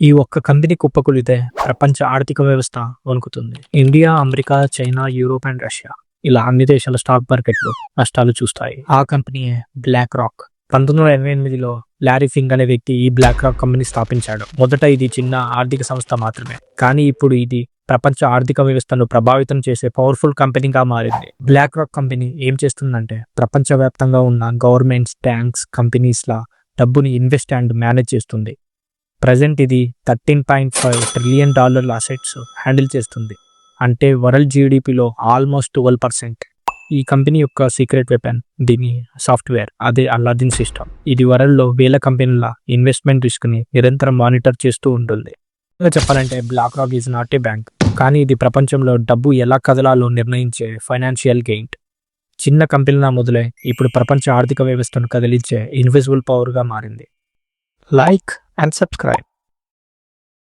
ఈ ఒక్క కంపెనీ కుప్పకూలితే ప్రపంచ ఆర్థిక వ్యవస్థ వణుకుతుంది. India America China Europe and Russia ఇలా అన్ని దేశాల స్టాక్ మార్కెట్లు నష్టాలు చూస్తాయి. ఆ కంపెనీయే బ్లాక్ రాక్ పంతొమ్మిది వందల ఎనభై ఎనిమిదిలో లారీ ఫింగ్ అనే వ్యక్తి ఈ బ్లాక్ రాక్ కంపెనీ స్థాపించాడు. మొదట ఇది చిన్న ఆర్థిక సంస్థ మాత్రమే. కానీ ఇప్పుడు ఇది ప్రపంచ ఆర్థిక వ్యవస్థను ప్రభావితం చేసే పవర్ఫుల్ కంపెనీగా మారింది. బ్లాక్ రాక్ కంపెనీ ఏం చేస్తుందంటే ప్రపంచవ్యాప్తంగా ఉన్న గవర్నమెంట్స్ ట్యాంక్స్ కంపెనీస్ లా డబ్బుని ఇన్వెస్ట్ అండ్ మేనేజ్ చేస్తుంది. ప్రజెంట్ ఇది థర్టీన్ పాయింట్ ఫైవ్ ట్రిలియన్ డాలర్ల అసెట్స్ హ్యాండిల్ చేస్తుంది. అంటే వరల్డ్ జీడిపిలో ఆల్మోస్ట్ ట్వెల్వ్ పర్సెంట్. ఈ కంపెనీ యొక్క సీక్రెట్ వెపన్ దీని సాఫ్ట్వేర్ అదే అల్లాదిన్ సిస్టమ్. ఇది వరల్డ్లో వేల కంపెనీల ఇన్వెస్ట్మెంట్ రిస్క్ని నిరంతరం మానిటర్ చేస్తూ ఉంటుంది. ఇంకా చెప్పాలంటే BlackRock is not a bank కానీ ఇది ప్రపంచంలో డబ్బు ఎలా కదలాలో నిర్ణయించే ఫైనాన్షియల్ గెయిన్ చిన్న కంపెనీల మొదలై ఇప్పుడు ప్రపంచ ఆర్థిక వ్యవస్థను కదిలించే ఇన్విజిబుల్ పవర్గా మారింది. Like and subscribe.